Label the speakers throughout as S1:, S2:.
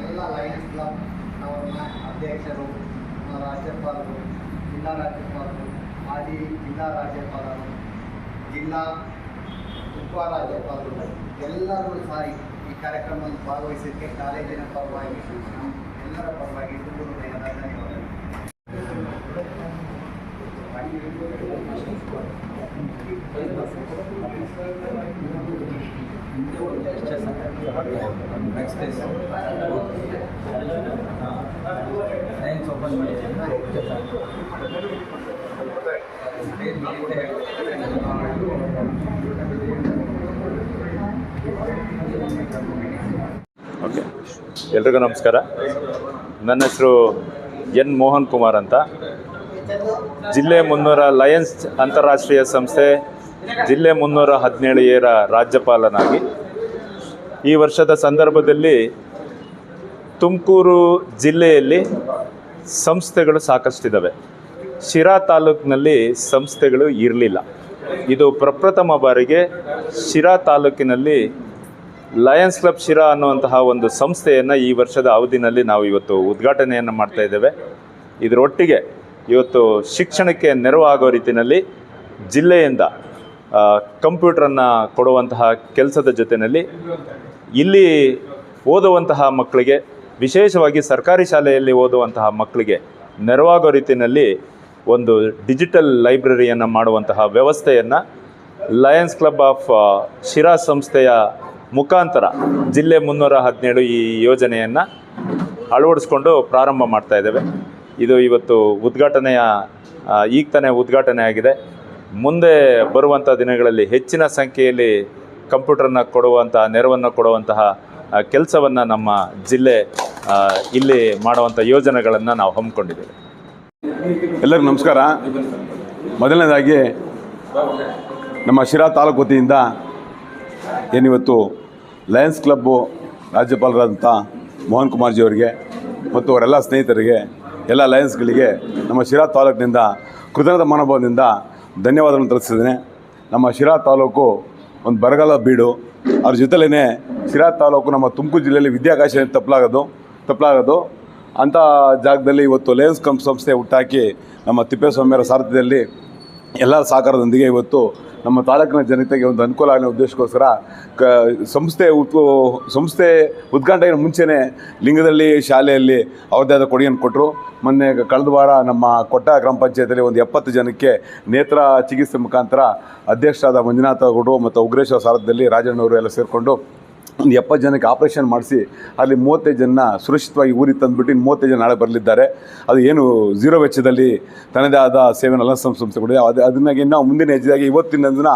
S1: ಎಲ್ಲ Lions club ಅವರನ್ನ ಅಧ್ಯಕ್ಷರು ನಮ್ಮ ರಾಜ್ಯಪಾಲರು ಜಿಲ್ಲಾ ರಾಜ್ಯಪಾಲರು ಮಾಜಿ ಜಿಲ್ಲಾ ರಾಜ್ಯಪಾಲರು ಜಿಲ್ಲಾ ಉಪ ರಾಜ್ಯಪಾಲರು ಎಲ್ಲರೂ ಸಹ ಈ- ಈ ಕಾರ್ಯಕ್ರಮದಲ್ಲಿ ಭಾಗವಹಿಸಿದ್ದಕ್ಕೆ ಕಾಲೇಜಿನ ಪರವಾಗಿ ನಮ್ಮ ಎಲ್ಲರ ಪರವಾಗಿ
S2: ಓಕೆ ಎಲ್ರಿಗೂ ನಮಸ್ಕಾರ. ನನ್ನ ಹೆಸರು ಎನ್ ಮೋಹನ್ ಕುಮಾರ್ ಅಂತ. ಜಿಲ್ಲೆ ಮುನ್ನೂರ ಲಯನ್ಸ್ ಅಂತಾರಾಷ್ಟ್ರೀಯ ಸಂಸ್ಥೆ ಜಿಲ್ಲೆ ಮುನ್ನೂರ ಹದಿನೇಳು ಏರ ರಾಜ್ಯಪಾಲನಾಗಿ. ಈ ವರ್ಷದ ಸಂದರ್ಭದಲ್ಲಿ ತುಮಕೂರು ಜಿಲ್ಲೆಯಲ್ಲಿ ಸಂಸ್ಥೆಗಳು ಸಾಕಷ್ಟಿದ್ದಾವೆ ಶಿರಾ ತಾಲೂಕಿನಲ್ಲಿ ಸಂಸ್ಥೆಗಳು ಇರಲಿಲ್ಲ. ಇದು ಪ್ರಪ್ರಥಮ ಬಾರಿಗೆ ಶಿರಾ ತಾಲೂಕಿನಲ್ಲಿ ಲಯನ್ಸ್ ಕ್ಲಬ್ ಶಿರಾ ಅನ್ನುವಂತಹ ಒಂದು ಸಂಸ್ಥೆಯನ್ನು ಈ ವರ್ಷದ ಅವಧಿನಲ್ಲಿ ನಾವು ಇವತ್ತು ಉದ್ಘಾಟನೆಯನ್ನು ಮಾಡ್ತಾ ಇದ್ದೇವೆ. ಇದರೊಟ್ಟಿಗೆ ಇವತ್ತು ಶಿಕ್ಷಣಕ್ಕೆ ನೆರವಾಗೋ ರೀತಿಯಲ್ಲಿ ಜಿಲ್ಲೆಯಿಂದ ಕಂಪ್ಯೂಟ್ರನ್ನು ಕೊಡುವಂತಹ ಕೆಲಸದ ಜೊತೆಯಲ್ಲಿ ಇಲ್ಲಿ ಓದುವಂತಹ ಮಕ್ಕಳಿಗೆ, ವಿಶೇಷವಾಗಿ ಸರ್ಕಾರಿ ಶಾಲೆಯಲ್ಲಿ ಓದುವಂತಹ ಮಕ್ಕಳಿಗೆ ನೆರವಾಗೋ ರೀತಿಯಲ್ಲಿ ಒಂದು ಡಿಜಿಟಲ್ ಲೈಬ್ರರಿಯನ್ನು ಮಾಡುವಂತಹ ವ್ಯವಸ್ಥೆಯನ್ನು ಲಯನ್ಸ್ ಕ್ಲಬ್ ಆಫ್ ಶಿರಾ ಸಂಸ್ಥೆಯ ಮುಖಾಂತರ ಜಿಲ್ಲೆ ಮುನ್ನೂರ ಹದಿನೇಳು ಈ ಯೋಜನೆಯನ್ನು ಅಳವಡಿಸ್ಕೊಂಡು ಪ್ರಾರಂಭ ಮಾಡ್ತಾ ಇದ್ದೇವೆ. ಇದು ಇವತ್ತು ಉದ್ಘಾಟನೆಯ ಈಗ ತಾನೇ ಉದ್ಘಾಟನೆ ಆಗಿದೆ. ಮುಂದೆ ಬರುವಂಥ ದಿನಗಳಲ್ಲಿ ಹೆಚ್ಚಿನ ಸಂಖ್ಯೆಯಲ್ಲಿ ಕಂಪ್ಯೂಟರ್ನ ಕೊಡುವಂತಹ ನೆರವನ್ನು ಕೊಡುವಂತಹ ಕೆಲಸವನ್ನು ನಮ್ಮ ಜಿಲ್ಲೆ ಇಲ್ಲಿ ಮಾಡುವಂಥ ಯೋಜನೆಗಳನ್ನು ನಾವು ಹಮ್ಮಿಕೊಂಡಿದ್ದೇವೆ.
S3: ಎಲ್ಲರಿಗೂ ನಮಸ್ಕಾರ. ಮೊದಲನೇದಾಗಿ ನಮ್ಮ ಶಿರಾ ತಾಲೂಕು ವತಿಯಿಂದ ಏನಿವತ್ತು ಲಯನ್ಸ್ ಕ್ಲಬ್ಬು ರಾಜ್ಯಪಾಲರಾದಂಥ ಮೋಹನ್ ಕುಮಾರ್ಜಿ ಅವರಿಗೆ ಮತ್ತು ಅವರೆಲ್ಲ ಸ್ನೇಹಿತರಿಗೆ ಎಲ್ಲ ಲಯನ್ಸ್ಗಳಿಗೆ ನಮ್ಮ ಶಿರಾ ತಾಲೂಕಿನಿಂದ ಕೃತಜ್ಞತ ಮನೋಭಾವದಿಂದ ಧನ್ಯವಾದಗಳನ್ನು ತಿಳಿಸಿದ್ದೇನೆ ನಮ್ಮ ಶಿರಾ ತಾಲೂಕು ಒಂದು ಬರಗಾಲ ಬೀಡು. ಅದ್ರ ಜೊತೆಲೇ ಶಿರಾ ತಾಲೂಕು ನಮ್ಮ ತುಮಕೂರು ಜಿಲ್ಲೆಯಲ್ಲಿ ವಿದ್ಯಾಕಾಶ ತಪ್ಪಲಾಗೋದು ತಪ್ಪಲಾಗೋದು ಅಂಥ ಜಾಗದಲ್ಲಿ ಇವತ್ತು ಲಯನ್ಸ್ ಕಂಪ್ ಸಂಸ್ಥೆ ಹುಟ್ಟಾಕಿ ನಮ್ಮ ತಿಪ್ಪೇಸ್ವಾಮಿಯವರ ಸಾರಥ್ಯದಲ್ಲಿ ಎಲ್ಲರ ಸಹಕಾರದೊಂದಿಗೆ ಇವತ್ತು ನಮ್ಮ ತಾಲೂಕಿನ ಜನತೆಗೆ ಒಂದು ಅನುಕೂಲ ಆಗೋ ಉದ್ದೇಶಕ್ಕೋಸ್ಕರ ಕ, ಸಂಸ್ಥೆ ಉತ್ ಸಂಸ್ಥೆ ಉದ್ಘಾಟನೆಗೆ ಮುಂಚೆನೇ ಲಿಂಗದಲ್ಲಿ, ಶಾಲೆಯಲ್ಲಿ ಅವ್ರದ್ದೇ ಆದ ಕೊಡುಗೆಯನ್ನು ಕೊಟ್ಟರು. ಮೊನ್ನೆ ಕಳೆದ ವಾರ ನಮ್ಮ ಕೊಟ್ಟ ಗ್ರಾಮ ಪಂಚಾಯತಿಯಲ್ಲಿ ಒಂದು ಎಪ್ಪತ್ತು ಜನಕ್ಕೆ ನೇತ್ರ ಚಿಕಿತ್ಸೆ ಮುಖಾಂತರ ಅಧ್ಯಕ್ಷರಾದ ಮಂಜುನಾಥ ಗೌಡರು ಮತ್ತು ಉಗ್ರೇಶ್ವರ ಸಾರದಲ್ಲಿ ರಾಜಣ್ಣವರು ಎಲ್ಲ ಸೇರಿಕೊಂಡು ಒಂದು ಎಪ್ಪತ್ತು ಜನಕ್ಕೆ ಆಪ್ರೇಷನ್ ಮಾಡಿಸಿ ಅಲ್ಲಿ ಮೂವತ್ತೈದು ಜನ ಸುರಕ್ಷಿತವಾಗಿ ಊರಿಗೆ ತಂದುಬಿಟ್ಟು ಇನ್ನು ಮೂವತ್ತೈದು ಜನ ನಾಳೆ ಬರಲಿದ್ದಾರೆ. ಅದು ಏನು ಝೀರೋ ವೆಚ್ಚದಲ್ಲಿ ತನ್ನದೇ ಆದ ಸೇವೆಯನ್ನು ಅಲ್ಲ ಸಂಸ್ಥೆ ಕೊಡಿದೆ ಅದು ಅದನ್ನಾಗಿ ನಾವು ಮುಂದಿನ ಹೆಜ್ಜೆಯಾಗಿ ಇವತ್ತಿನ ದಿನ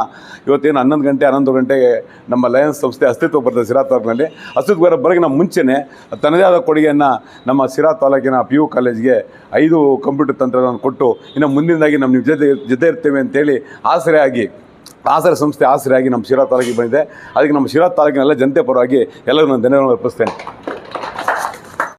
S3: ಇವತ್ತೇನು ಹನ್ನೊಂದು ಗಂಟೆ, ಹನ್ನೊಂದು ಗಂಟೆಗೆ ನಮ್ಮ ಲಯನ್ಸ್ ಸಂಸ್ಥೆ ಅಸ್ತಿತ್ವ ಬರ್ತದೆ ಸಿರಾ ತಾಲೂಕಿನಲ್ಲಿ. ಅಸ್ತಿತ್ವ ಬರೋ ಬರೋಕ್ಕೆ ಮುಂಚೆನೇ ತನ್ನದೇ ಆದ ಕೊಡುಗೆಯನ್ನು ನಮ್ಮ ಸಿರಾ ತಾಲೂಕಿನ ಪಿ ಯು ಕಾಲೇಜ್ಗೆ ಐದು ಕಂಪ್ಯೂಟರ್ ತಂತ್ರಗಳನ್ನು ಕೊಟ್ಟು ಇನ್ನು ಮುಂದಿನದಾಗಿ ನಮ್ಮ ನಿಮ್ಮ ಜೊತೆ ಜೊತೆ ಇರ್ತೇವೆ ಅಂತೇಳಿ ಆಸರೆಯಾಗಿ ಆಸರೆ ಸಂಸ್ಥೆ ಆಸರೆಯಾಗಿ ನಮ್ಮ ಶಿರಾ ತಾಲೂಕಿಗೆ ಬಂದಿದೆ. ಅದಕ್ಕೆ ನಮ್ಮ ಶಿರಾ ತಾಲೂಕಿನೆಲ್ಲ ಜನತೆ ಪರವಾಗಿ ಎಲ್ಲರೂ ನಾನು ಧನ್ಯವಾದ ಅರ್ಪಿಸ್ತೇನೆ.